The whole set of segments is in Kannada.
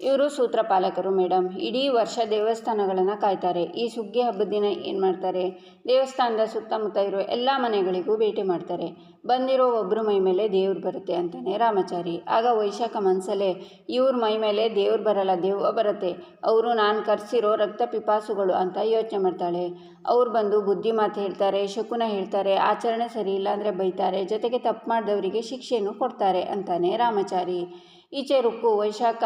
ಇವರು ಸೂತ್ರಪಾಲಕರು ಮೇಡಮ್ ಇಡೀ ವರ್ಷ ದೇವಸ್ಥಾನಗಳನ್ನು ಕಾಯ್ತಾರೆ. ಈ ಸುಗ್ಗಿ ಹಬ್ಬದ ದಿನ ಏನು ಮಾಡ್ತಾರೆ? ದೇವಸ್ಥಾನದ ಸುತ್ತಮುತ್ತ ಇರೋ ಎಲ್ಲ ಮನೆಗಳಿಗೂ ಭೇಟಿ ಮಾಡ್ತಾರೆ. ಬಂದಿರೋ ಒಬ್ಬರು ಮೈ ಮೇಲೆ ದೇವ್ರು ಬರುತ್ತೆ ಅಂತಾನೆ ರಾಮಚಾರಿ. ಆಗ ವೈಶಾಖ ಮನಸ್ಸಲ್ಲೇ ಇವ್ರ ಮೈ ಮೇಲೆ ದೇವ್ರು ಬರಲ್ಲ, ದೇವ್ವ ಬರುತ್ತೆ. ಅವರು ನಾನು ಕರೆಸಿರೋ ರಕ್ತ ಪಿಪಾಸುಗಳು ಅಂತ ಯೋಚನೆ ಮಾಡ್ತಾಳೆ. ಅವ್ರು ಬಂದು ಬುದ್ಧಿ ಮಾತು ಹೇಳ್ತಾರೆ, ಶಕುನ ಹೇಳ್ತಾರೆ, ಆಚರಣೆ ಸರಿ ಇಲ್ಲ ಅಂದರೆ ಬೈತಾರೆ, ಜೊತೆಗೆ ತಪ್ಪು ಮಾಡಿದವರಿಗೆ ಶಿಕ್ಷೆಯನ್ನು ಕೊಡ್ತಾರೆ ಅಂತಾನೆ ರಾಮಚಾರಿ. ಈಚೆ ರುಕ್ಕು, ವೈಶಾಖ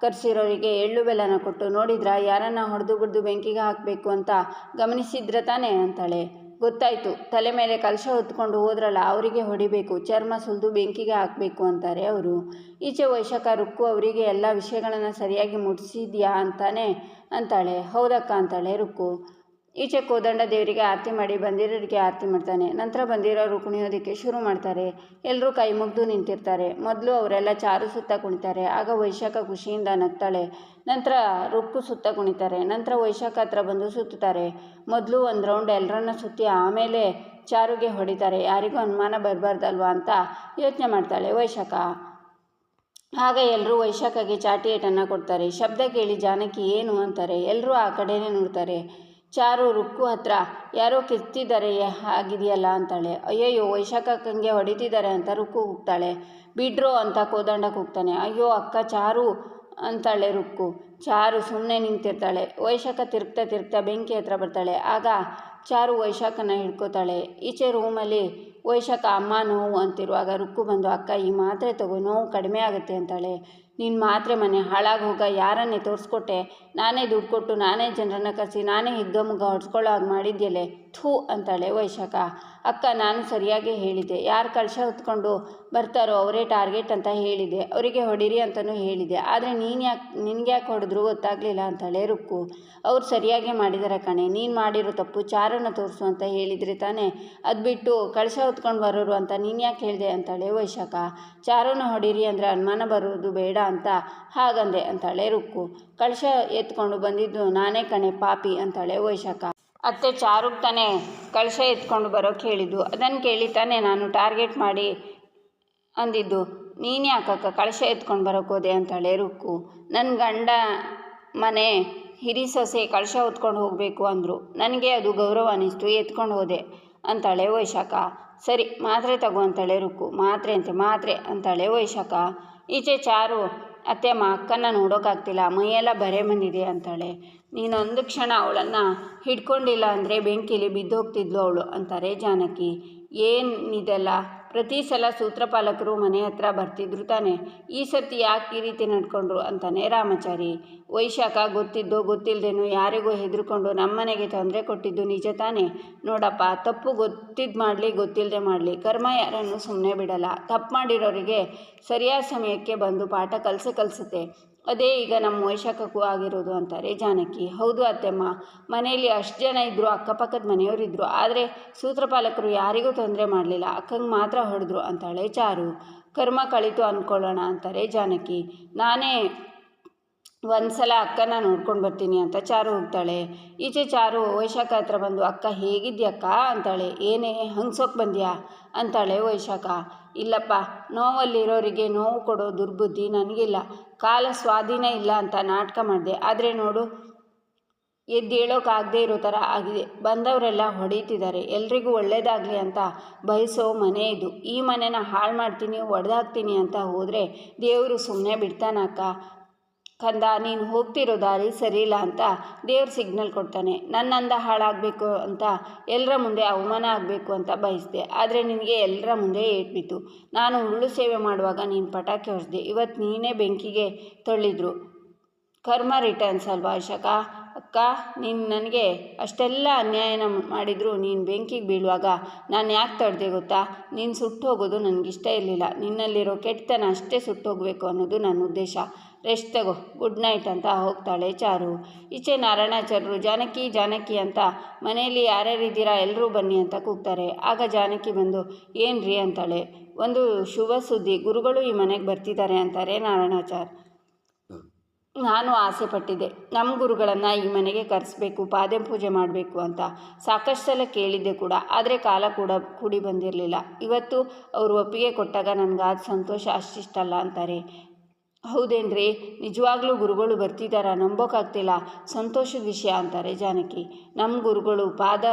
ಕರೆಸಿರೋರಿಗೆ ಎಳ್ಳು ಬೆಲ್ಲನ ಕೊಟ್ಟು ನೋಡಿದ್ರಾ, ಯಾರನ್ನ ಹೊಡೆದು ಬಿಡ್ದು ಬೆಂಕಿಗೆ ಹಾಕಬೇಕು ಅಂತ ಗಮನಿಸಿದ್ರ ತಾನೇ ಅಂತಾಳೆ. ಗೊತ್ತಾಯಿತು, ತಲೆ ಮೇಲೆ ಕಲಶ ಹೊತ್ಕೊಂಡು ಹೋದ್ರಲ್ಲ, ಅವರಿಗೆ ಹೊಡಿಬೇಕು, ಚರ್ಮ ಸುಲಿದು ಬೆಂಕಿಗೆ ಹಾಕಬೇಕು ಅಂತಾರೆ ಅವರು. ಈಚೆ ವೈಶಾಖ ರುಕ್ಕು ಅವರಿಗೆ ಎಲ್ಲ ವಿಷಯಗಳನ್ನು ಸರಿಯಾಗಿ ಮುಟ್ಟಿಸಿದ್ಯಾ ಅಂತಾನೆ ಅಂತಾಳೆ. ಹೌದಕ್ಕ ಅಂತಾಳೆ ರುಕ್ಕು. ಈಚೆ ಕೋದಂಡ ದೇವರಿಗೆ ಆರತಿ ಮಾಡಿ ಬಂದಿರೋರಿಗೆ ಆರತಿ ಮಾಡ್ತಾನೆ. ನಂತರ ಬಂದಿರೋರು ಕುಣಿಯೋದಕ್ಕೆ ಶುರು ಮಾಡ್ತಾರೆ. ಎಲ್ಲರೂ ಕೈ ಮುಗ್ದು ನಿಂತಿರ್ತಾರೆ. ಮೊದಲು ಅವರೆಲ್ಲ ಚಾರು ಸುತ್ತ ಕುಣಿತಾರೆ. ಆಗ ವೈಶಾಖ ಖುಷಿಯಿಂದ ನಗ್ತಾಳೆ. ನಂತರ ರುಕ್ಕು ಸುತ್ತ ಕುಣಿತಾರೆ. ನಂತರ ವೈಶಾಖ ಹತ್ರ ಬಂದು ಸುತ್ತುತ್ತಾರೆ ಮೊದಲು ಒಂದು ರೌಂಡ್ ಎಲ್ಲರನ್ನ ಸುತ್ತಿ ಆಮೇಲೆ ಚಾರುಗೆ ಹೊಡಿತಾರೆ. ಯಾರಿಗೂ ಅನುಮಾನ ಬರಬಾರ್ದಲ್ವಾ ಅಂತ ಯೋಚನೆ ಮಾಡ್ತಾಳೆ ವೈಶಾಖ. ಆಗ ಎಲ್ಲರೂ ವೈಶಾಖಗೆ ಚಾಟಿ ಏಟನ್ನು ಕೊಡ್ತಾರೆ. ಶಬ್ದ ಕೇಳಿ ಜಾನಕಿ ಏನು ಅಂತಾರೆ? ಎಲ್ಲರೂ ಆ ಕಡೆನೇ ನೋಡ್ತಾರೆ. ಚಾರು ರುಕ್ಕು ಹತ್ರ, ಯಾರೋ ಕಿರ್ತಿದ್ದಾರೆ ಆಗಿದೆಯಲ್ಲ ಅಂತಾಳೆ. ಅಯ್ಯಯ್ಯೋ ವೈಶಾಖಕ್ಕಂಗೆ ಹೊಡಿತಿದ್ದಾರೆ ಅಂತ ರುಕ್ಕು ಹೋಗ್ತಾಳೆ ಬಿಡ್ರೋ ಅಂತ ಕೋದಂಡ ಹೋಗ್ತಾನೆ ಅಯ್ಯೋ, ಅಕ್ಕ, ಚಾರು ಅಂತಾಳೆ ರುಕ್ಕು. ಚಾರು ಸುಮ್ಮನೆ ನಿಂತಿರ್ತಾಳೆ. ವೈಶಾಖ ತಿರುಗ್ತಾ ತಿರುಗ್ತಾ ಬೆಂಕಿ ಹತ್ರ ಬರ್ತಾಳೆ. ಆಗ ಚಾರು ವೈಶಾಖನ ಹಿಡ್ಕೋತಾಳೆ. ಈಚೆ ರೂಮಲ್ಲಿ ವೈಶಾಖ ಅಮ್ಮ, ನೋವು ಅಂತಿರುವಾಗ ರುಕ್ಕು ಬಂದು, ಅಕ್ಕ, ಈ ಮಾತ್ರೆ ತಗೋ, ನೋವು ಕಡಿಮೆ ಆಗುತ್ತೆ ಅಂತಾಳೆ. ನಿನ್ನ ಮಾತ್ರೆ ಮನೆ ಹಾಳಾಗಿ ಹೋಗ, ಯಾರನ್ನೇ ತೋರಿಸ್ಕೊಟ್ಟೆ? ನಾನೇ ದುಡ್ಡು ಕೊಟ್ಟು ನಾನೇ ಜನರನ್ನ ಕರೆಸಿ, ನಾನೇ ಹಿಗ್ಗಮುಗ್ಗ ಹೊಡ್ಸ್ಕೊಳ್ಳೋ ಹಾಗೆ ಮಾಡಿದ್ಯಲೆ ಥೂ ಅಂತಾಳೆ ವೈಶಾಖ. ಅಕ್ಕ, ನಾನು ಸರಿಯಾಗಿ ಹೇಳಿದೆ ಯಾರು ಕಳಶ ಹೊತ್ಕೊಂಡು ಬರ್ತಾರೋ ಅವರೇ ಟಾರ್ಗೆಟ್ ಅಂತ ಹೇಳಿದೆ. ಅವರಿಗೆ ಹೊಡಿರಿ ಅಂತಲೂ ಹೇಳಿದೆ. ಆದರೆ ನೀನು ಯಾಕೆ, ನಿನ್ಗೆ ಯಾಕೆ ಹೊಡೆದ್ರು ಗೊತ್ತಾಗಲಿಲ್ಲ ಅಂತಾಳೆ ರುಕ್ಕು. ಅವ್ರು ಸರಿಯಾಗಿ ಮಾಡಿದಾರೆ ಕಣೆ. ನೀನು ಮಾಡಿರೋ ತಪ್ಪು ಚಾರನ್ನು ತೋರಿಸು ಅಂತ ಹೇಳಿದರೆ ತಾನೇ? ಅದು ಬಿಟ್ಟು ಕಳಶ ಹೊತ್ಕೊಂಡು ಬರೋರು ಅಂತ ನೀನು ಯಾಕೆ ಹೇಳಿದೆ ಅಂತಾಳೆ ವೈಶಾಖ. ಚಾರನ್ನು ಹೊಡಿರಿ ಅಂದರೆ ಅನುಮಾನ ಬರೋದು ಬೇಡ ಅಂತ. ಹಾಗಂದೆ ಅಂತಾಳೆ ರುಕ್ಕು. ಕಳಶ ಎತ್ಕೊಂಡು ಬಂದಿದ್ದು ನಾನೇ ಕಣೆ ಪಾಪಿ ಅಂತಾಳೆ ವೈಶಾಖ. ಅತ್ತೆ ಚಾರು ತಾನೇ ಕಳಶ ಎತ್ಕೊಂಡು ಬರೋಕ್ಕೆ ಹೇಳಿದ್ದು. ಅದನ್ನು ಕೇಳಿ ತಾನೇ ನಾನು ಟಾರ್ಗೆಟ್ ಮಾಡಿ ಅಂದಿದ್ದು. ನೀನು ಯಾಕಕ್ಕ ಕಳಶ ಎತ್ಕೊಂಡು ಬರೋಕ್ಕೆ ಹೋದೆ ಅಂತಾಳೆ ರುಕ್ಕು. ನನ್ನ ಗಂಡ ಮನೆ ಹಿರಿ ಸೊಸೆ ಕಳಶ ಹೊತ್ಕೊಂಡು ಹೋಗಬೇಕು ಅಂದರು. ನನಗೆ ಅದು ಗೌರವ ಅನ್ನಿಸ್ತು ಎತ್ಕೊಂಡು ಹೋದೆ. ಅಂತಾಳೆ ವೈಶಾಖ ಸರಿ, ಮಾತ್ರೆ ತಗೋ ಅಂತಾಳೆ ರುಕ್ಕು. ಮಾತ್ರೆ ಅಂತೆ, ಮಾತ್ರೆ, ಅಂತಾಳೆ ವೈಶಾಖ ಈಚೆ ಚಾರು, ಅತ್ತೆ, ಅಮ್ಮ ಅಕ್ಕನ ನೋಡೋಕ್ಕಾಗ್ತಿಲ್ಲ ಮೈಯೆಲ್ಲ ಬರೆ ಬಂದಿದೆ ಅಂತಾಳೆ. ನೀನೊಂದು ಕ್ಷಣ ಅವಳನ್ನು ಹಿಡ್ಕೊಂಡಿಲ್ಲ ಅಂದರೆ ಬೆಂಕಿಲಿ ಬಿದ್ದೋಗ್ತಿದ್ಲು ಅವಳು, ಅಂತಾರೆ ಜಾನಕಿ. ಏನಿದೆಲ್ಲ ಪ್ರತಿ ಸಲ ಸೂತ್ರಪಾಲಕರು ಮನೆ ಹತ್ರ ಬರ್ತಿದ್ರು ತಾನೆ. ಈ ಸರ್ತಿ ಯಾಕೆ ಈ ರೀತಿ ನಡ್ಕೊಂಡ್ರು? ಅಂತಾನೆ ರಾಮಚಾರಿ. ವೈಶಾಖ ಗೊತ್ತಿದ್ದೋ ಗೊತ್ತಿಲ್ಲದೇನು ಯಾರಿಗೂ ಹೆದರ್ಕೊಂಡು ನಮ್ಮನೆಗೆ ತೊಂದರೆ ಕೊಟ್ಟಿದ್ದು ನಿಜ ತಾನೆ. ನೋಡಪ್ಪ, ತಪ್ಪು ಗೊತ್ತಿದ್ದು ಮಾಡಲಿ ಗೊತ್ತಿಲ್ಲದೆ ಮಾಡಲಿ. ಕರ್ಮ ಯಾರನ್ನು ಸುಮ್ಮನೆ ಬಿಡಲ್ಲ. ತಪ್ಪು ಮಾಡಿರೋರಿಗೆ ಸರಿಯಾದ ಸಮಯಕ್ಕೆ ಬಂದು ಪಾಠ ಕಲಸೆ ಕಲಿಸುತ್ತೆ. ಅದೇ ಈಗ ನಮ್ಮ ವೈಶಾಖಕ್ಕೂ ಆಗಿರೋದು ಅಂತಾರೆ ಜಾನಕಿ. ಹೌದು ಅತ್ತೆಮ್ಮ, ಮನೆಯಲ್ಲಿ ಅಷ್ಟು ಜನ ಇದ್ದರು ಅಕ್ಕಪಕ್ಕದ ಮನೆಯವರಿದ್ದರು ಆದರೆ ಸೂತ್ರಪಾಲಕರು ಯಾರಿಗೂ ತೊಂದರೆ ಮಾಡಲಿಲ್ಲ. ಅಕ್ಕಂಗೆ ಮಾತ್ರ ಹೊಡೆದ್ರು ಅಂತಾಳೆ ಚಾರು. ಕರ್ಮ ಕಳಿತು ಅಂದ್ಕೊಳ್ಳೋಣ ಅಂತಾರೆ ಜಾನಕಿ. ನಾನೇ ಒಂದು ಸಲ ಅಕ್ಕನ ನೋಡ್ಕೊಂಡು ಬರ್ತೀನಿ ಅಂತ ಚಾರು ಹೋಗ್ತಾಳೆ. ಈಚೆ ಚಾರು, ವೈಶಾಖ ಹತ್ರ ಬಂದು, ಅಕ್ಕ ಹೇಗಿದ್ಯಕ್ಕ? ಅಂತಾಳೆ. ಏನೇ, ಹಂಗ್ಸೋಕೆ ಬಂದ್ಯಾ? ಅಂತಾಳೆ ವೈಶಾಖ. ಇಲ್ಲಪ್ಪ, ನೋವಲ್ಲಿರೋರಿಗೆ ನೋವು ಕೊಡೋ ದುರ್ಬುದ್ಧಿ ನನಗಿಲ್ಲ. ಕಾಲ ಸ್ವಾಧೀನ ಇಲ್ಲ ಅಂತ ನಾಟಕ ಮಾಡಿದೆ. ಆದರೆ ನೋಡು, ಎದ್ದು ಹೇಳೋಕ್ಕಾಗದೇ ಇರೋ ಥರ ಆಗಿದೆ. ಬಂದವರೆಲ್ಲ ಹೊಡೀತಿದ್ದಾರೆ. ಎಲ್ರಿಗೂ ಒಳ್ಳೇದಾಗಲಿ ಅಂತ ಬಯಸೋ ಮನೆ ಇದು. ಈ ಮನೆನ ಹಾಳು ಮಾಡ್ತೀನಿ, ಒಡೆದಾಕ್ತೀನಿ ಅಂತ ಹೋದರೆ ದೇವರು ಸುಮ್ಮನೆ ಬಿಡ್ತಾನಕ್ಕ. ಕಂದ, ನೀನು ಹೋಗ್ತಿರೋ ದಾರಿ ಸರಿಯಿಲ್ಲ ಅಂತ ದೇವ್ರ ಸಿಗ್ನಲ್ ಕೊಡ್ತಾನೆ. ನನ್ನಂದ ಹಾಳಾಗಬೇಕು ಅಂತ ಎಲ್ಲರ ಮುಂದೆ ಅವಮಾನ ಆಗಬೇಕು ಅಂತ ಬಯಸಿದೆ. ಆದರೆ ನಿನಗೆ ಎಲ್ಲರ ಮುಂದೆ ಏಟ್ಬಿತ್ತು. ನಾನು ಉರುಳು ಸೇವೆ ಮಾಡುವಾಗ ನೀನು ಪಟಾಕಿ ಹೊಡೆಸಿದೆ ಇವತ್ತು ನೀನೇ ಬೆಂಕಿಗೆ ತಳ್ಳಿದ್ರು. ಕರ್ಮ ರಿಟರ್ನ್ಸ್ ಅಲ್ವಾ ಅಶಕ ಅಕ್ಕ, ನೀನು ನನಗೆ ಅಷ್ಟೆಲ್ಲ ಅನ್ಯಾಯನ ಮಾಡಿದರೂ ನೀನು ಬೆಂಕಿಗೆ ಬೀಳುವಾಗ ನಾನು ಯಾಕೆ ತಡೆದೆ ಗೊತ್ತಾ? ನೀನು ಸುಟ್ಟು ಹೋಗೋದು ನನಗಿಷ್ಟ ಇರಲಿಲ್ಲ. ನಿನ್ನಲ್ಲಿರೋ ಕೆಟ್ಟತನ ಅಷ್ಟೇ ಸುಟ್ಟೋಗಬೇಕು ಅನ್ನೋದು ನನ್ನ ಉದ್ದೇಶ. ರೆಸ್ಟ್ ತಗೋ, ಗುಡ್ ನೈಟ್ ಅಂತ ಹೋಗ್ತಾಳೆ ಚಾರು. ಈಚೆ ನಾರಾಯಣಾಚಾರ್ಯರು ಜಾನಕಿ ಜಾನಕಿ ಅಂತ ಮನೆಯಲ್ಲಿ ಯಾರ್ಯಾರಿದ್ದೀರಾ ಎಲ್ಲರೂ ಬನ್ನಿ ಅಂತ ಕೂಗ್ತಾರೆ. ಆಗ ಜಾನಕಿ ಬಂದು, ಏನ್ರಿ ಅಂತಾಳೆ. ಒಂದು ಶುಭ ಸುದ್ದಿ, ಗುರುಗಳು ಈ ಮನೆಗೆ ಬರ್ತಿದ್ದಾರೆ ಅಂತಾರೆ ನಾರಾಯಣಾಚಾರ್. ನಾನು ಆಸೆ ಪಟ್ಟಿದ್ದೆ. ನಮ್ಮ ಗುರುಗಳನ್ನು ಈ ಮನೆಗೆ ಕರೆಸ್ಬೇಕು, ಪಾದೆ ಪೂಜೆ ಮಾಡಬೇಕು ಅಂತ ಸಾಕಷ್ಟು ಸಲ ಕೇಳಿದ್ದೆ ಕೂಡ. ಆದರೆ ಕಾಲ ಕೂಡ ಕೂಡಿ ಬಂದಿರಲಿಲ್ಲ. ಇವತ್ತು ಅವರು ಒಪ್ಪಿಗೆ ಕೊಟ್ಟಾಗ ನನಗೆ ಅದು ಸಂತೋಷ ಅಷ್ಟಿಷ್ಟಲ್ಲ ಅಂತಾರೆ. ಹೌದೇನ್ರಿ? ನಿಜವಾಗ್ಲೂ ಗುರುಗಳು ಬರ್ತಿದ್ದಾರಾ ನಂಬೋಕ್ಕಾಗ್ತಿಲ್ಲ ಸಂತೋಷದ ವಿಷಯ ಅಂತಾರೆ ಜಾನಕಿ. ನಮ್ಮ ಗುರುಗಳು ಪಾದ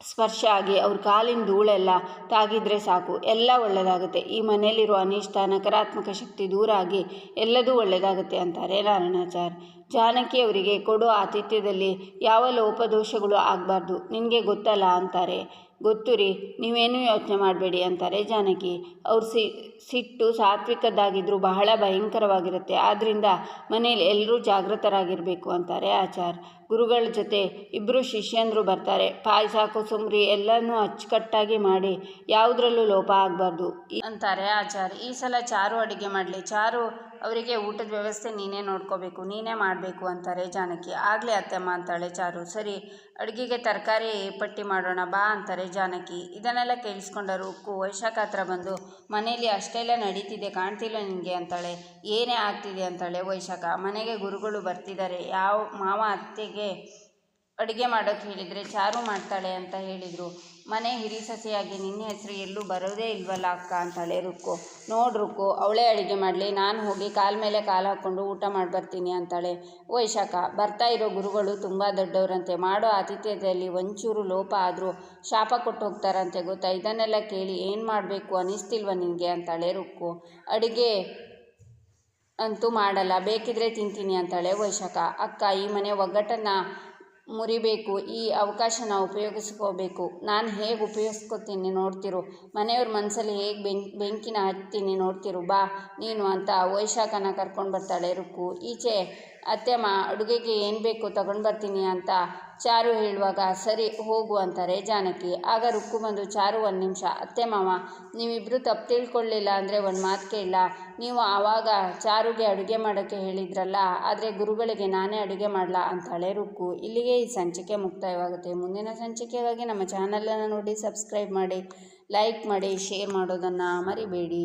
ಸ್ಪರ್ಶ ಆಗಿ ಅವ್ರ ಕಾಲಿನ ಧೂಳೆಲ್ಲ ತಾಗಿದ್ರೆ ಸಾಕು. ಎಲ್ಲ ಒಳ್ಳೆಯದಾಗುತ್ತೆ ಈ ಮನೆಯಲ್ಲಿರುವ ಅನಿಷ್ಟ, ನಕಾರಾತ್ಮಕ ಶಕ್ತಿ ದೂರ ಆಗಿ ಎಲ್ಲದೂ ಒಳ್ಳೆಯದಾಗುತ್ತೆ ಅಂತಾರೆ ನಾರಾಯಣಾಚಾರ್. ಜಾನಕಿ ಅವರಿಗೆ ಕೊಡೋ ಆತಿಥ್ಯದಲ್ಲಿ ಯಾವ ಲೋಪದೋಷಗಳು ಆಗಬಾರ್ದು. ನಿನಗೆ ಗೊತ್ತಲ್ಲ ಅಂತಾರೆ. ಗೊತ್ತು ರೀ, ನೀವೇನೂ ಯೋಚನೆ ಮಾಡಬೇಡಿ ಅಂತಾರೆ ಜಾನಕಿ. ಅವ್ರು ಸಿ, ಸಿಟ್ಟು ಸಾತ್ವಿಕದ್ದಾಗಿದ್ದರೂ ಬಹಳ ಭಯಂಕರವಾಗಿರುತ್ತೆ. ಆದ್ದರಿಂದ ಮನೇಲಿ ಎಲ್ಲರೂ ಜಾಗೃತರಾಗಿರಬೇಕು ಅಂತಾರೆ ಆಚಾರ್. ಗುರುಗಳ ಜೊತೆ ಇಬ್ಬರು ಶಿಷ್ಯಂದರು ಬರ್ತಾರೆ. ಪಾಯಸ ಕೋಸಂಬರಿ ಎಲ್ಲನೂ ಅಚ್ಚುಕಟ್ಟಾಗಿ ಮಾಡಿ ಯಾವುದರಲ್ಲೂ ಲೋಪ ಆಗಬಾರ್ದು. ಅಂತಾರೆ ಆಚಾರ್. ಈ ಸಲ ಚಾರು ಅಡುಗೆ ಮಾಡಲಿ. ಚಾರು ಅವರಿಗೆ ಊಟದ ವ್ಯವಸ್ಥೆ ನೀನೇ ನೋಡ್ಕೋಬೇಕು, ನೀನೇ ಮಾಡಬೇಕು ಅಂತಾರೆ ಜಾನಕಿ. ಆಗಲೇ ಅತ್ತೆಮ್ಮ ಅಂತಾಳೆ ಚಾರು. ಸರಿ, ಅಡುಗೆಗೆ ತರಕಾರಿ ಪಟ್ಟಿ ಮಾಡೋಣ ಬಾ ಅಂತಾರೆ ಜಾನಕಿ. ಇದನ್ನೆಲ್ಲ ಕೇಳಿಸ್ಕೊಂಡ ರುಕ್ಕು ವೈಶಾಖ ಹತ್ರ ಬಂದು ಮನೆಯಲ್ಲಿ ಅಷ್ಟೆಲ್ಲ ನಡೀತಿದೆ ಕಾಣ್ತಿಲ್ಲ ನಿನಗೆ ಅಂತಾಳೆ. ಏನೇ ಆಗ್ತಿದೆ ಅಂತಾಳೆ ವೈಶಾಖ. ಮನೆಗೆ ಗುರುಗಳು ಬರ್ತಿದ್ದಾರೆ. ಯಾವ ಮಾವ ಅತ್ತೆಗೆ ಅಡುಗೆ ಮಾಡೋಕ್ಕೆ ಹೇಳಿದರೆ, ಚಾರು ಮಾಡ್ತಾಳೆ ಅಂತ ಹೇಳಿದರು. ಮನೆ ಹಿರಿ ಸಸಿಯಾಗಿ ನಿನ್ನ ಹೆಸರು ಎಲ್ಲೂ ಬರೋದೇ ಇಲ್ವಲ್ಲ ಅಕ್ಕ? ಅಂತಾಳೆ ರುಕ್ಕು. ನೋಡು ರುಕ್ಕು, ಅವಳೇ ಅಡುಗೆ ಮಾಡಲಿ, ನಾನು ಹೋಗಿ ಕಾಲ ಮೇಲೆ ಕಾಲು ಹಾಕ್ಕೊಂಡು ಊಟ ಮಾಡಿ ಬರ್ತೀನಿ ಅಂತಾಳೆ. ವೈಶಾಖ ಬರ್ತಾ ಇರೋ ಗುರುಗಳು ತುಂಬ ದೊಡ್ಡವರಂತೆ, ಮಾಡೋ ಆತಿಥ್ಯದಲ್ಲಿ ಒಂಚೂರು ಲೋಪ ಆದರೂ ಶಾಪ ಕೊಟ್ಟು ಹೋಗ್ತಾರಂತೆ ಗೊತ್ತಾ? ಇದನ್ನೆಲ್ಲ ಕೇಳಿ ಏನು ಮಾಡಬೇಕು ಅನ್ನಿಸ್ತಿಲ್ವ ನಿನಗೆ? ಅಂತಾಳೆ ರುಕ್ಕು. ಅಡುಗೆ ಅಂತೂ ಮಾಡಲ್ಲ, ಬೇಕಿದ್ರೆ ತಿಂತೀನಿ ಅಂತಾಳೆ ವೈಶಾಖ ಅಕ್ಕ, ಈ ಮನೆ ಒಗ್ಗಟ್ಟನ್ನು ಮುರಿಬೇಕು. ಈ ಅವಕಾಶನ ಉಪಯೋಗಿಸ್ಕೋಬೇಕು. ನಾನು ಹೇಗೆ ಉಪಯೋಗಿಸ್ಕೋತೀನಿ ನೋಡ್ತಿರು. ಮನೆಯವ್ರ ಮನಸ್ಸಲ್ಲಿ ಹೇಗೆ ಬೆಂಕಿ ಬೆಂಕಿನ ಹಚ್ತೀನಿ ನೋಡ್ತಿರು. ಬಾ, ನೀನು ಅಂತ ವೈಶಾಖನ ಕರ್ಕೊಂಡು ಬರ್ತಾಳೆ ರುಕ್ಕು. ಈಚೆ ಅತ್ತೆಮ್ಮ ಅಡುಗೆಗೆ ಏನು ಬೇಕು ತಗೊಂಡು ಬರ್ತೀನಿ ಅಂತ ಚಾರು ಹೇಳುವಾಗ, ಸರಿ, ಹೋಗು ಅಂತಾರೆ ಜಾನಕಿ. ಆಗ ರುಕ್ಕು ಬಂದು, ಚಾರು ಒಂದು ನಿಮಿಷ. ಅತ್ತೆ ಮಾವ ನೀವಿಬ್ಬರು ತಪ್ಪು ತಿಳ್ಕೊಳ್ಳಿಲ್ಲ ಅಂದರೆ ಒಂದು ಮಾತು ಕೇಳಲ್ಲ ನೀವು ಆವಾಗ ಚಾರುಗೆ ಅಡುಗೆ ಮಾಡೋಕ್ಕೆ ಹೇಳಿದ್ರಲ್ಲ, ಆದರೆ ಗುರುಗಳಿಗೆ ನಾನೇ ಅಡುಗೆ ಮಾಡಲ್ಲ ಅಂತಾಳೆ ರುಕ್ಕು. ಇಲ್ಲಿಗೆ ಈ ಸಂಚಿಕೆ ಮುಕ್ತಾಯವಾಗುತ್ತೆ. ಮುಂದಿನ ಸಂಚಿಕೆಗಾಗಿ ನಮ್ಮ ಚಾನಲನ್ನು ನೋಡಿ, ಸಬ್ಸ್ಕ್ರೈಬ್ ಮಾಡಿ, ಲೈಕ್ ಮಾಡಿ, ಶೇರ್ ಮಾಡೋದನ್ನು ಮರಿಬೇಡಿ.